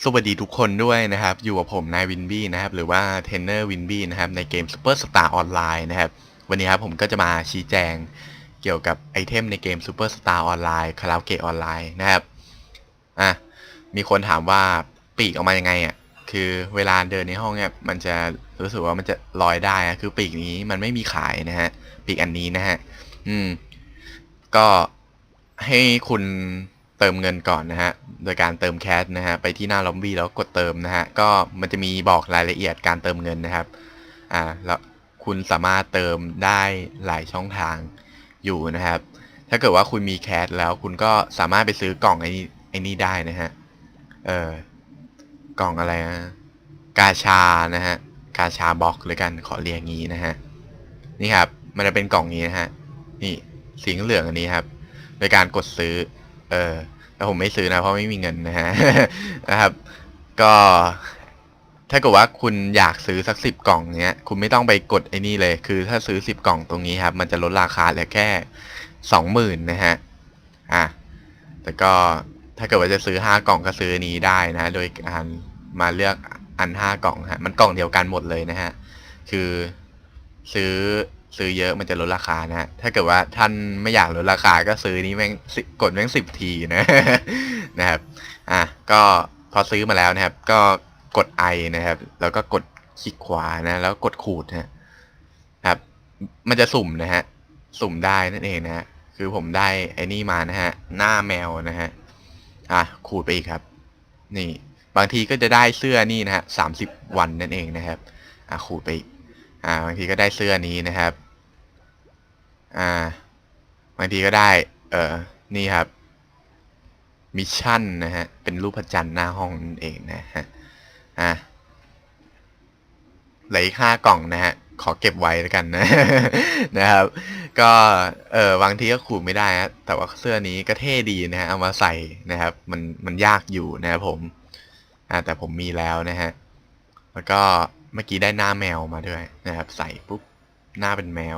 สวัสดีทุกคนด้วยนะครับ อยู่กับผมนายวินบี้นะครับ หรือว่าเทรนเนอร์วินบี้นะครับ ในเกม Super Star Online นะครับ วันนี้ครับผมก็จะมาชี้แจงเกี่ยวกับไอเทมในเกม Super Star Online คาราโอเกะออนไลน์นะครับอะมีคนถามว่าปีกออกมายังไงอะคือเวลาเดินในห้องเนี่ยมันจะรู้สึกว่ามันจะลอยได้อะคือปีกนี้มันไม่มีขายนะฮะปีกอันนี้นะฮะอืม ก็ให้คุณ เติมเงินก่อนนะฮะ โดยการเติมแคชนะฮะ ไปที่หน้าล็อบบี้แล้วกดเติมนะฮะ ก็มันจะมีบอกรายละเอียดการเติมเงินนะครับ อ่า แล้วคุณสามารถเติมได้หลายช่องทางอยู่นะครับ ถ้าเกิดว่าคุณมีแคชแล้วคุณก็สามารถไปซื้อกล่องไอ้นี่ไอ้นี่ได้นะฮะ เออกล่องอะไรนะกาชานะฮะ กาชาบ็อกหรือกัน ขอเรียกงี้นะฮะ นี่ครับ มันจะเป็นกล่องนี้นะฮะ นี่สีเหลืองอันนี้ครับ โดยการกดซื้อ เออ แต่ผมไม่ซื้อนะเพราะไม่มีเงินนะฮะนะครับ ก็ถ้าเกิดว่าคุณอยากซื้อสักสิบกล่องเนี้ย คุณไม่ต้องไปกดไอ้นี่เลย คือถ้าซื้อสิบกล่องตรงนี้ครับ มันจะลดราคาเหลือแค่สองหมื่นนะฮะ อะ แต่ก็ถ้าเกิดว่าจะซื้อห้ากล่องก็ซื้อนนี้ได้นะ โดยการมาเลือกอันห้ากล่องฮะ มันกล่องเดียวกันหมดเลยนะฮะ คือซื้อ ซื้อเยอะมันจะลดราคานะฮะถ้าเกิดว่าท่านไม่อยากลดราคาก็ซื้อนี้แม่งกดแม่งสิบทีนะนะครับอะก็พอซื้อมาแล้วนะครับ ก็กดไอนะครับ แล้วก็กดคลิกขวานะ แล้วกดขูดนะฮะครับ มันจะสุ่มนะฮะสุ่มได้นั่นเองนะฮะคือผมได้ไอ้นี่มานะฮะหน้าแมวนะฮะอะขูดไปอีกครับ นี่ บางทีก็จะได้เสื้อนี่นะฮะสามสิบวันนั่นเองนะครับอะขูดไปอีก อ่าบางทีก็ได้เสื้อนี้นะครับ อ่า บางทีก็ได้ เออนี่ครับ มิชชั่นนะฮะ เป็นรูปพระจันทร์หน้าห้องนั่นเองนะฮะ อะเหลืออีกห้ากล่องนะฮะ ขอเก็บไว้แล้วกันนะ นะครับ ก็ เออบางทีก็ขูดไม่ได้ฮะแต่ว่าเสื้อนี้ก็เท่ดีนะฮะ เอามาใส่นะครับ มัน มันยากอยู่นะครับผม อ่า แต่ผมมีแล้วนะฮะ แล้วก็ เมื่อกี้ได้หน้าแมวมาด้วยนะครับ ใส่ปุ๊บหน้าเป็นแมว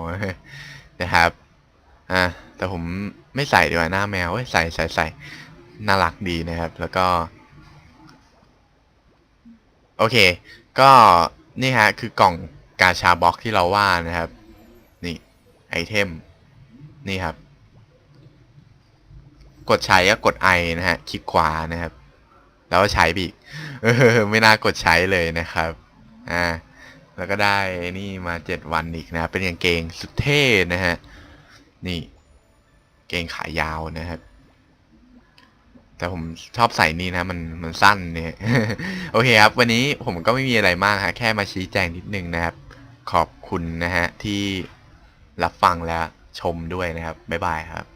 นะครับอ่าแต่ผมไม่ใส่ดีกว่าหน้าแมวใส่ใส่ใส่น่ารักดีนะครับ แล้วก็ โอเค ก็นี่ฮะคือกล่องกาชาบ็อกที่เราว่านะครับ นี่ไอเทม นี่ครับ กดใช้ก็กดไอนะฮะคลิกขวานะครับ แล้วก็ใช้ไปอีกไม่น่ากดใช้เลยนะครับ อ่าแล้วก็ได้นี่มาเจ็ดวันอีกนะ เป็นกางเกงสุดเท่นะฮะ นี่ เกงขายาวนะครับ แต่ผมชอบใส่นี่นะ มันมันสั้นเนี่ย โอเคครับ วันนี้ผมก็ไม่มีอะไรมากฮะ แค่มาชี้แจงนิดนึงนะครับ ขอบคุณนะฮะ ที่รับฟังและชมด้วยนะครับ บ๊ายบายครับ